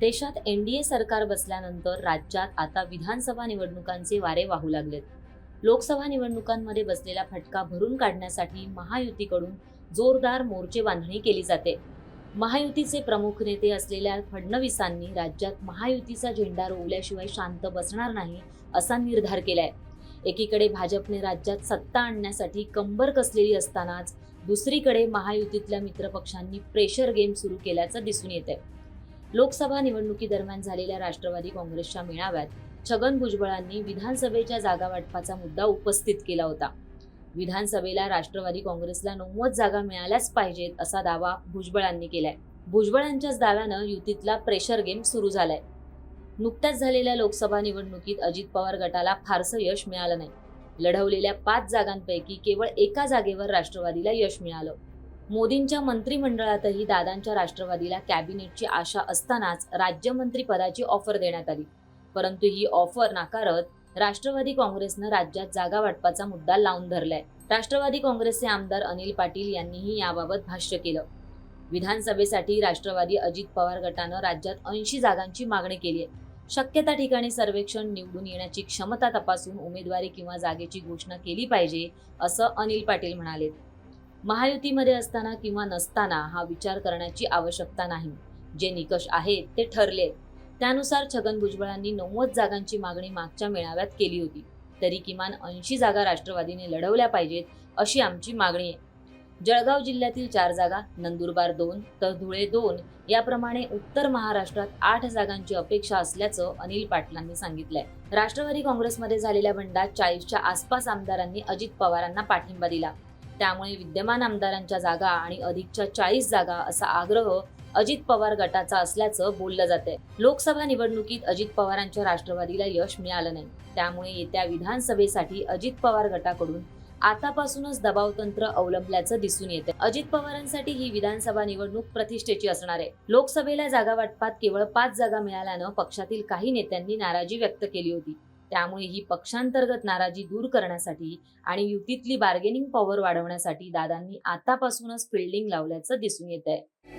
देशात एनडीए सरकार बसल्यानंतर राज्यात आता विधानसभा निवडणुकांचे वारे वाहू लागलेत. लोकसभा निवडणुकांमध्ये बसलेला फटका भरून काढण्यासाठी महायुतीकडून जोरदार मोर्चे बांधणी केली जाते. महायुतीचे प्रमुख नेते असलेल्या फडणवीसांनी राज्यात महायुतीचा झेंडा रोवल्याशिवाय शांत बसणार नाही असा निर्धार केलाय. एकीकडे भाजपने राज्यात सत्ता आणण्यासाठी कंबर कसलेली असतानाच दुसरीकडे महायुतीतल्या मित्रपक्षांनी प्रेशर गेम सुरू केल्याचं दिसून येत आहे लोकसभा निवडणुकीदरम्यान झालेल्या राष्ट्रवादी काँग्रेसच्या मेळाव्यात छगन भुजबळांनी विधानसभेच्या जागा वाटपाचा मुद्दा उपस्थित केला होता. विधानसभेला राष्ट्रवादी काँग्रेसला नव्वद जागा मिळाल्याच पाहिजेत असा दावा भुजबळांनी केलाय. भुजबळांच्याच दाव्यानं युतीतला प्रेशर गेम सुरू झालाय. नुकत्याच झालेल्या लोकसभा निवडणुकीत अजित पवार गटाला फारसं यश मिळालं नाही. लढवलेल्या पाच जागांपैकी केवळ एका जागेवर राष्ट्रवादीला यश मिळालं. मोदींच्या मंत्रिमंडळातही दादांच्या राष्ट्रवादीला कॅबिनेटची आशा असतानाच राज्यमंत्री पदाची ऑफर देण्यात आली. परंतु ही ऑफर नाकारत राष्ट्रवादी काँग्रेसनं राज्यात जागा वाटपाचा मुद्दा लावून धरलाय. राष्ट्रवादी काँग्रेसचे आमदार अनिल पाटील यांनीही याबाबत भाष्य केलं. विधानसभेसाठी राष्ट्रवादी अजित पवार गटानं राज्यात ऐंशी जागांची मागणी केली आहे. शक्य त्या ठिकाणी सर्वेक्षण निवडून येण्याची क्षमता तपासून उमेदवारी किंवा जागेची घोषणा केली पाहिजे असं अनिल पाटील म्हणाले. महायुतीमध्ये असताना किंवा नसताना हा विचार करण्याची आवश्यकता नाही. जे निकष आहेत ते ठरले त्यानुसार छगन भुजबळांनी नव्वद जागांची मागणी मागच्या मेळाव्यात केली होती. तरी किमान ऐंशी जागा राष्ट्रवादीने लढवल्या पाहिजेत अशी आमची मागणी आहे. जळगाव जिल्ह्यातील चार जागा नंदुरबार दोन तर धुळे दोन याप्रमाणे उत्तर महाराष्ट्रात आठ जागांची अपेक्षा असल्याचं अनिल पाटलांनी सांगितलंय. राष्ट्रवादी काँग्रेसमध्ये झालेल्या बंडात चाळीसच्या आसपास आमदारांनी अजित पवारांना पाठिंबा दिला. त्यामुळे विद्यमान आमदारांच्या जागा आणि अधिकच्या चाळीस जागा असा आग्रह अजित पवार गटाचा असल्याचं बोललं जातंय. लोकसभा निवडणुकीत अजित पवारांच्या राष्ट्रवादीला यश मिळालं नाही. त्यामुळे येत्या विधानसभेसाठी अजित पवार गटाकडून आतापासूनच दबाव तंत्र अवलंबल्याचं दिसून येते अजित पवारांसाठी ही विधानसभा निवडणूक प्रतिष्ठेची असणार आहे. लोकसभेला जागा वाटपात केवळ पाच जागा मिळाल्यानं पक्षातील काही नेत्यांनी नाराजी व्यक्त केली होती. त्यामुळे ही पक्षांतर्गत नाराजी दूर करण्यासाठी आणि युतीतली बार्गेनिंग पॉवर वाढवण्यासाठी दादांनी आतापासूनच फिल्डिंग लावल्याचं दिसून येत आहे